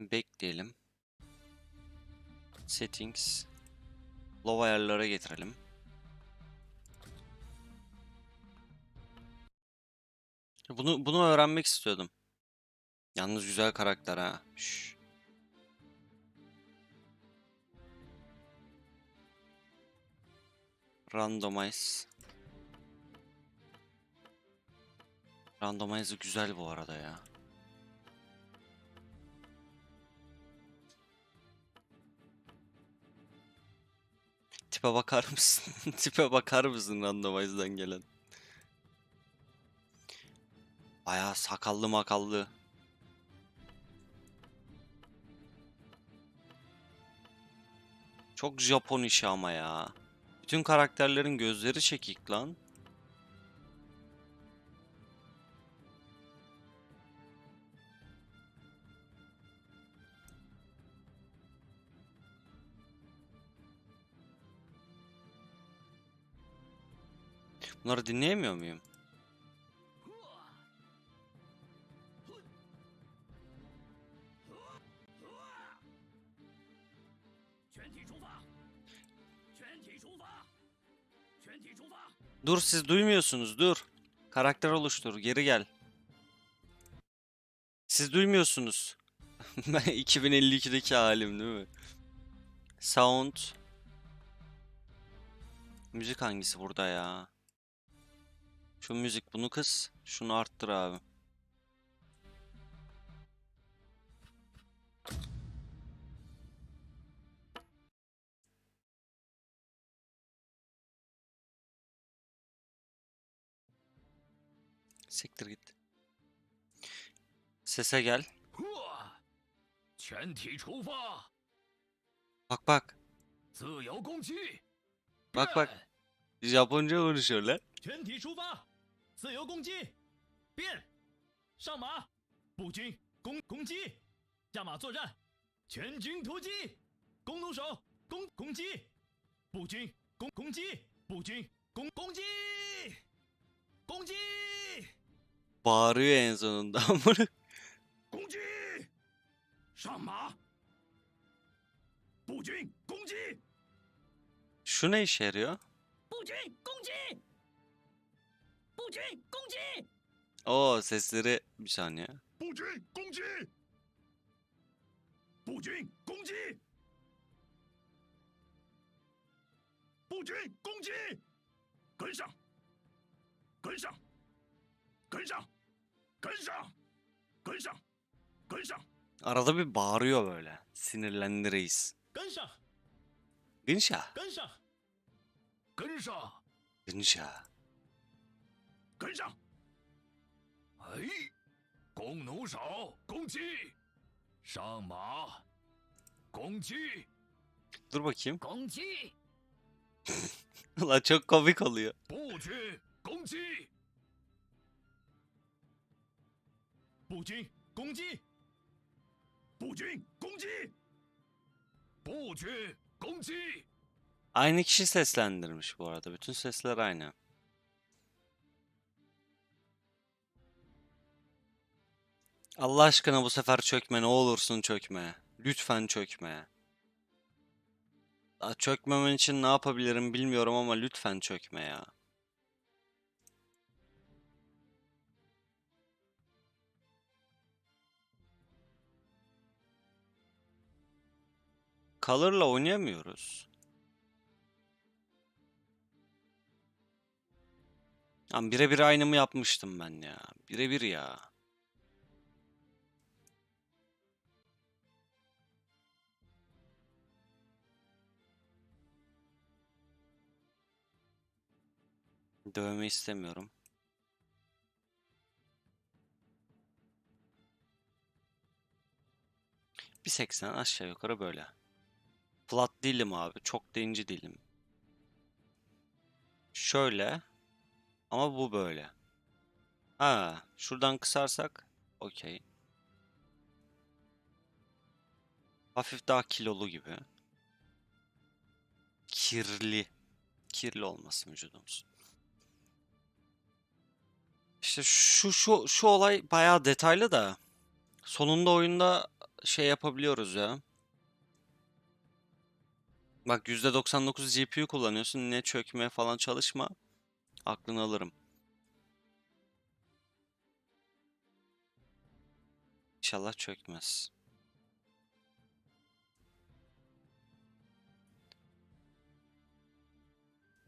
Bekleyelim. Settings. Low ayarlara getirelim. Bunu bunu öğrenmek istiyordum. Yalnız güzel karakter ha. Şş. Randomize. Randomize güzel bu arada ya. Tipe bakar mısın? Tipe bakar mısın randomize'dan gelen? Bayağı sakallı makallı. Çok Japon işi ama ya. Bütün karakterlerin gözleri çekik lan. Bunları dinleyemiyor muyum? Dur siz duymuyorsunuz dur. Karakter oluştur geri gel. Siz duymuyorsunuz. Ben 2052'deki halim değil mi? Sound. Müzik hangisi burada ya? Şu müzik bunu kız. Şunu arttır abi. Siktir git. Sese gel. Bak bak. Bak bak. Japonca konuşuyorlar. 自由攻击！变！上马！步军攻攻击！下马作战！全军突击！弓弩手攻攻击！步军攻攻击！步军攻攻击！攻击！Bağırıyor en sonunda. Amına- 攻击！上马！步军攻击！Şu ne işe yarıyor? 步军攻击！步军攻击！ Oo sesleri bir saniye. 步军攻击！步军攻击！步军攻击！跟上！跟上！跟上！跟上！跟上！跟上！ Arada bir bağırıyor böyle. Sinirlendi reis. 跟上！ Gınsha. 跟上！ 跟上！ Gınsha. 跟上！哎，弓弩手攻击！上马！攻击！ Dur bakayım. 攻击！ Ulan çok komik oluyor. 步军攻击！步军攻击！步军攻击！步军攻击！ Aynı kişi seslendirmiş bu arada. Bütün sesler aynı. Allah aşkına bu sefer çökme ne olursun çökme. Lütfen çökme. Daha çökmemen için ne yapabilirim bilmiyorum ama lütfen çökme ya. Color'la oynayamıyoruz. Lan birebir aynı mı yapmıştım ben ya? Birebir ya. Dövme istemiyorum. Bir 80 aşağı yukarı böyle. Flat değilim abi. Çok da ince değilim. Şöyle. Ama bu böyle. Ha, şuradan kısarsak okey. Hafif daha kilolu gibi. Kirli. Kirli olmasın vücudumuz. İşte şu şu şu olay bayağı detaylı da sonunda oyunda şey yapabiliyoruz ya. Bak %99 GPU kullanıyorsun. Ne çökmeye falan çalışma. Aklını alırım. İnşallah çökmez.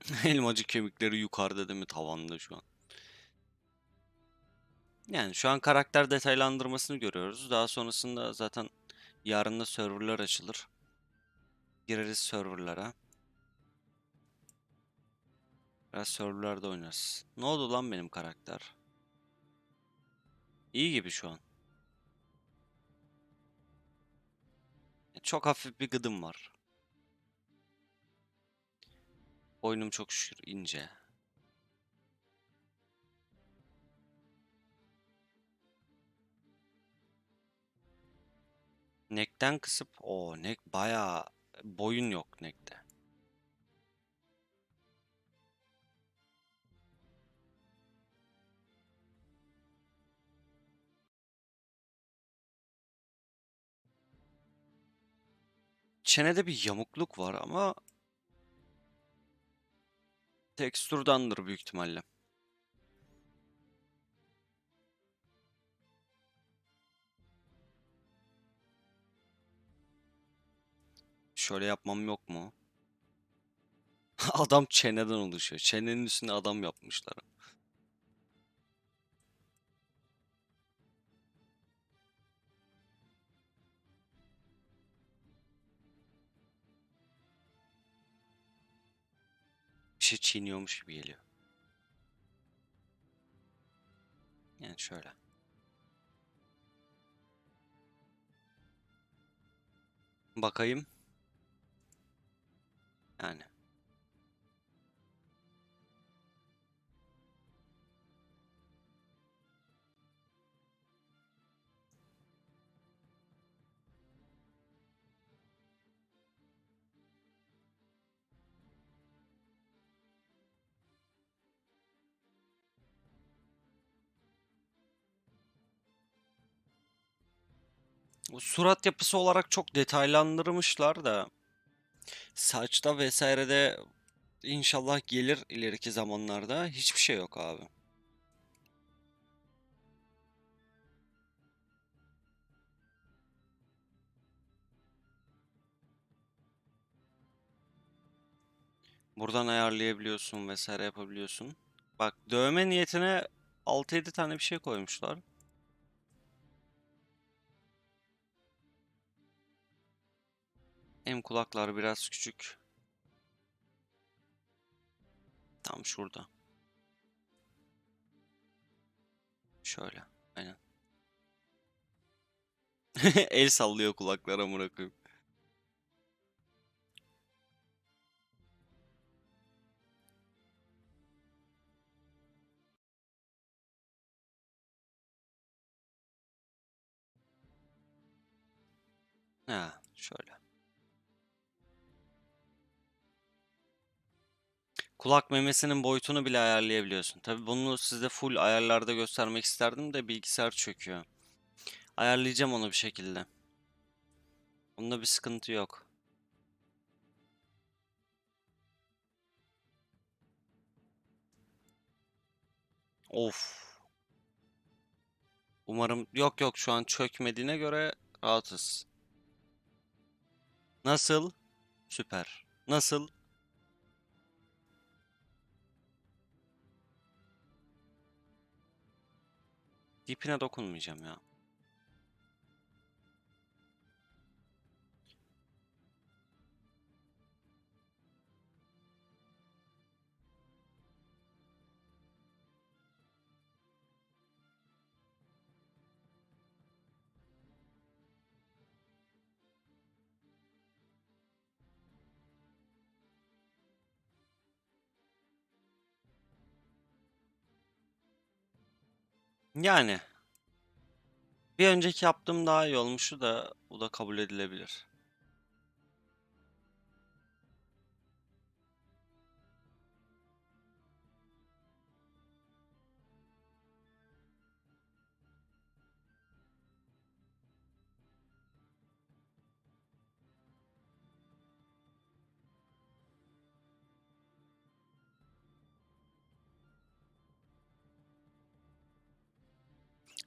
Elmacık kemikleri yukarıda değil mi? Tavanda şu an. Yani şu an karakter detaylandırmasını görüyoruz. Daha sonrasında zaten yarın da serverlar açılır. Gireriz serverlara. Biraz serverlarda oynarız. Ne oldu lan benim karakter? İyi gibi şu an. Çok hafif bir gıdım var. Boynum çok şükür ince. Neck'ten kısıp o neck bayağı boyun yok neck'te. Çenede bir yamukluk var ama tekstürdandır büyük ihtimalle. Şöyle yapmam yok mu? Adam çeneden oluşuyor. Çenenin üstüne adam yapmışlar. Bir şey çiğniyormuş gibi geliyor. Yani şöyle. Bakayım. Yani. Bu surat yapısı olarak çok detaylandırmışlar da saçta vesairede inşallah gelir ileriki zamanlarda hiçbir şey yok abi. Buradan ayarlayabiliyorsun vesaire yapabiliyorsun. Bak dövme niyetine 6-7 tane bir şey koymuşlar. Hem kulaklar biraz küçük. Tam şurada. Şöyle. Aynen. El sallıyor kulaklara amına koyayım. Ha, şöyle. Kulak memesinin boyutunu bile ayarlayabiliyorsun. Tabii bunu size full ayarlarda göstermek isterdim de bilgisayar çöküyor. Ayarlayacağım onu bir şekilde. Bunda bir sıkıntı yok. Of. Umarım yok yok şu an çökmediğine göre rahatız. Nasıl? Süper. Nasıl? Dipine dokunmayacağım ya. Yani. Bir önceki yaptığım daha iyi olmuştu da bu da kabul edilebilir.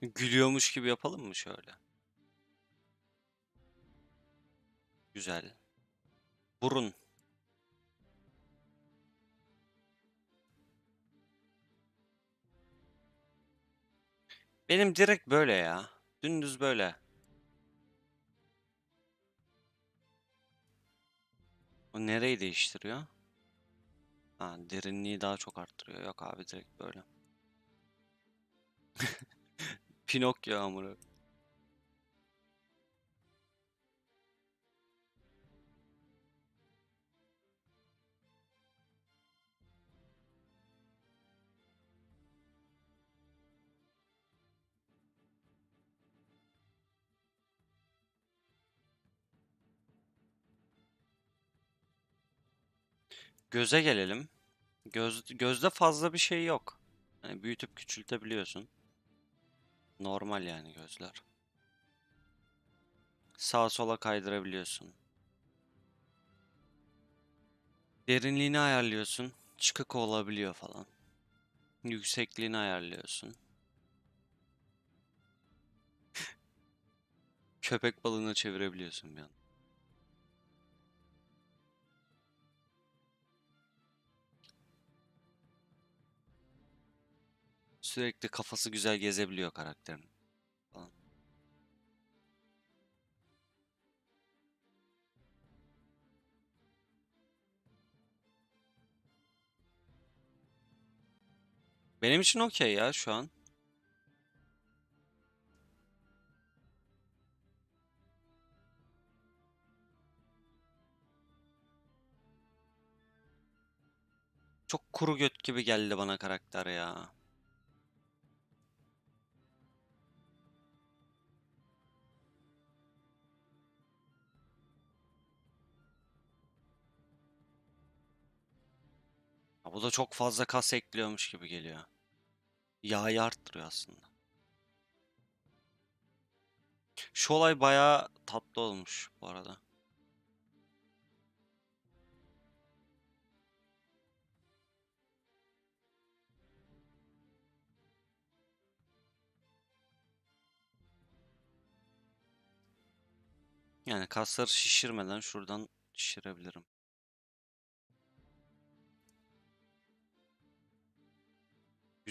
Gülüyormuş gibi yapalım mı şöyle? Güzel. Burun. Benim direkt böyle ya. Dümdüz böyle. O nereyi değiştiriyor? Ha, derinliği daha çok arttırıyor. Yok abi direkt böyle. Pinokyo amına. Göze gelelim. Göz, gözde fazla bir şey yok. Hani büyütüp küçültebiliyorsun. Normal yani gözler. Sağa sola kaydırabiliyorsun. Derinliğini ayarlıyorsun. Çıkık olabiliyor falan. Yüksekliğini ayarlıyorsun. Köpek balığına çevirebiliyorsun bir an. Sürekli kafası güzel gezebiliyor karakterin. Falan. Benim için okey ya şu an. Çok kuru göt gibi geldi bana karakter ya. Bu da çok fazla kas ekliyormuş gibi geliyor. Yağı arttırıyor aslında. Şu olay bayağı tatlı olmuş bu arada. Yani kasları şişirmeden şuradan şişirebilirim.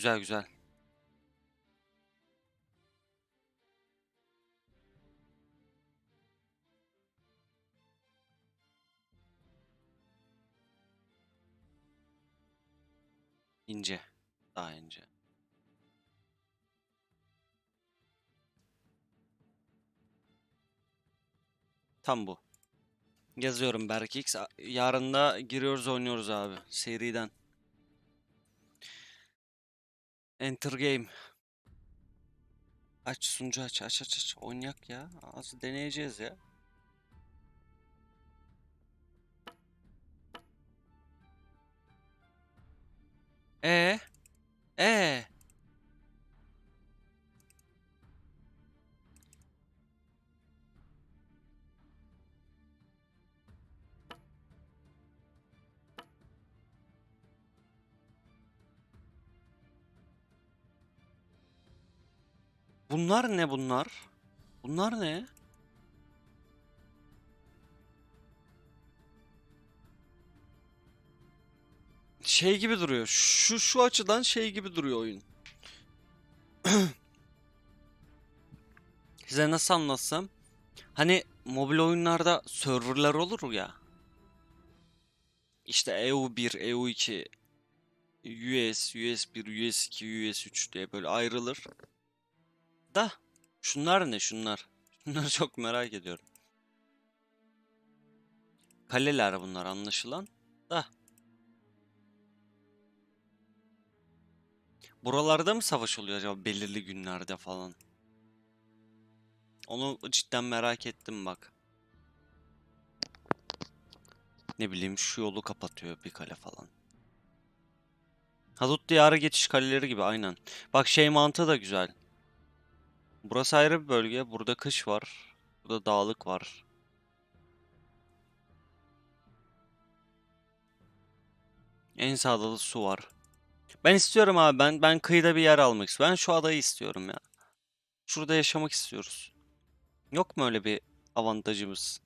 Güzel güzel. İnce. Daha ince. Tam bu. Yazıyorum Berkix. Yarın da giriyoruz oynuyoruz abi. Seriden. Enter game. Aç sunucu aç aç aç aç. Oynayak ya. Az deneyeceğiz ya. E e Bunlar ne bunlar? Bunlar ne? Şey gibi duruyor. Şu şu açıdan şey gibi duruyor oyun. Size nasıl anlatsam? Hani mobil oyunlarda serverlar olur ya. İşte E EU1, EU2, US, US1, US2, US3 diye böyle ayrılır. Da şunlar ne şunlar? Şunları çok merak ediyorum. Kaleler bunlar anlaşılan. Da. Buralarda mı savaş oluyor acaba belirli günlerde falan? Onu cidden merak ettim bak. Ne bileyim şu yolu kapatıyor bir kale falan. Hadut diyarı geçiş kaleleri gibi aynen. Bak şey mantığı da güzel. Burası ayrı bir bölge. Burada kış var. Burada dağlık var. En sağda da su var. Ben istiyorum abi. Ben ben kıyıda bir yer almak istiyorum. Ben şu adayı istiyorum ya. Şurada yaşamak istiyoruz. Yok mu öyle bir avantajımız?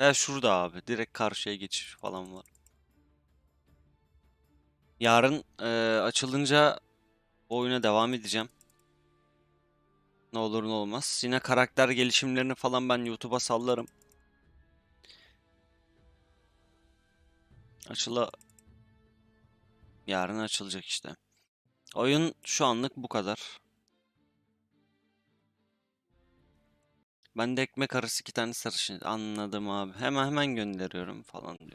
Ya şurada abi. Direkt karşıya geçiş falan var. Yarın eee, açılınca oyuna devam edeceğim. Ne olur ne olmaz. Yine karakter gelişimlerini falan ben YouTube'a sallarım. Açıla... Yarın açılacak işte. Oyun şu anlık bu kadar. Ben de ekmek arası iki tane sarışın. Anladım abi. Hemen hemen gönderiyorum falan diyor.